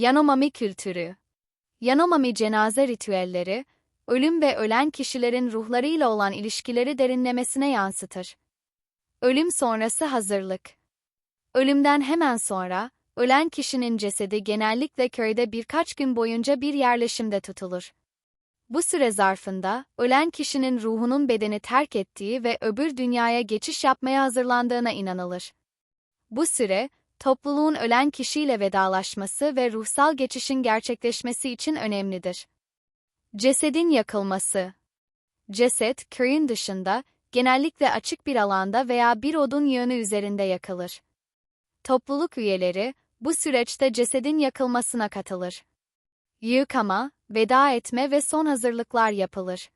Yanomami kültürü Yanomami cenaze ritüelleri, ölüm ve ölen kişilerin ruhlarıyla olan ilişkileri derinlemesine yansıtır. Ölüm sonrası hazırlık Ölümden hemen sonra, ölen kişinin cesedi genellikle köyde birkaç gün boyunca bir yerleşimde tutulur. Bu süre zarfında, ölen kişinin ruhunun bedeni terk ettiği ve öbür dünyaya geçiş yapmaya hazırlandığına inanılır. Bu süre, topluluğun ölen kişiyle vedalaşması ve ruhsal geçişin gerçekleşmesi için önemlidir. Cesedin yakılması Ceset, köyün dışında, genellikle açık bir alanda veya bir odun yığını üzerinde yakılır. Topluluk üyeleri, bu süreçte cesedin yakılmasına katılır. Yıkama, veda etme ve son hazırlıklar yapılır.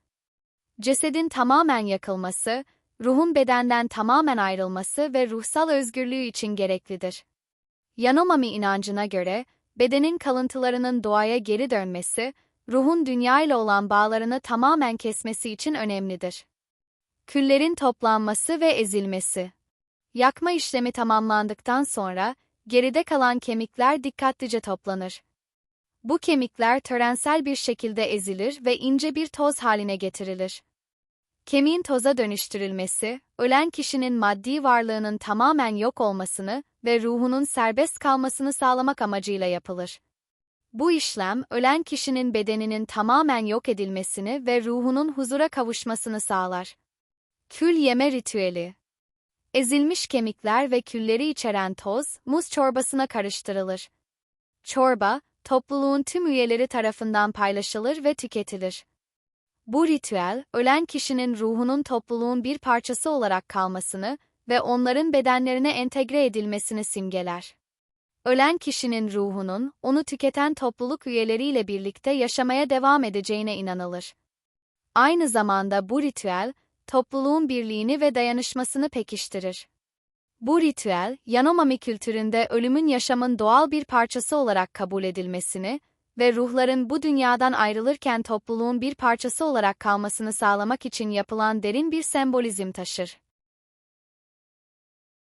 Cesedin tamamen yakılması, ruhun bedenden tamamen ayrılması ve ruhsal özgürlüğü için gereklidir. Yanomami inancına göre, bedenin kalıntılarının doğaya geri dönmesi, ruhun dünya ile olan bağlarını tamamen kesmesi için önemlidir. Küllerin toplanması ve ezilmesi Yakma işlemi tamamlandıktan sonra, geride kalan kemikler dikkatlice toplanır. Bu kemikler törensel bir şekilde ezilir ve ince bir toz haline getirilir. Kemiğin toza dönüştürülmesi, ölen kişinin maddi varlığının tamamen yok olmasını ve ruhunun serbest kalmasını sağlamak amacıyla yapılır. Bu işlem, ölen kişinin bedeninin tamamen yok edilmesini ve ruhunun huzura kavuşmasını sağlar. Kül yeme ritüeli Ezilmiş kemikler ve külleri içeren toz, muz çorbasına karıştırılır. Çorba, topluluğun tüm üyeleri tarafından paylaşılır ve tüketilir. Bu ritüel, ölen kişinin ruhunun topluluğun bir parçası olarak kalmasını ve onların bedenlerine entegre edilmesini simgeler. Ölen kişinin ruhunun, onu tüketen topluluk üyeleriyle birlikte yaşamaya devam edeceğine inanılır. Aynı zamanda bu ritüel, topluluğun birliğini ve dayanışmasını pekiştirir. Bu ritüel, Yanomami kültüründe ölümün yaşamın doğal bir parçası olarak kabul edilmesini ve ruhların bu dünyadan ayrılırken topluluğun bir parçası olarak kalmasını sağlamak için yapılan derin bir sembolizm taşır.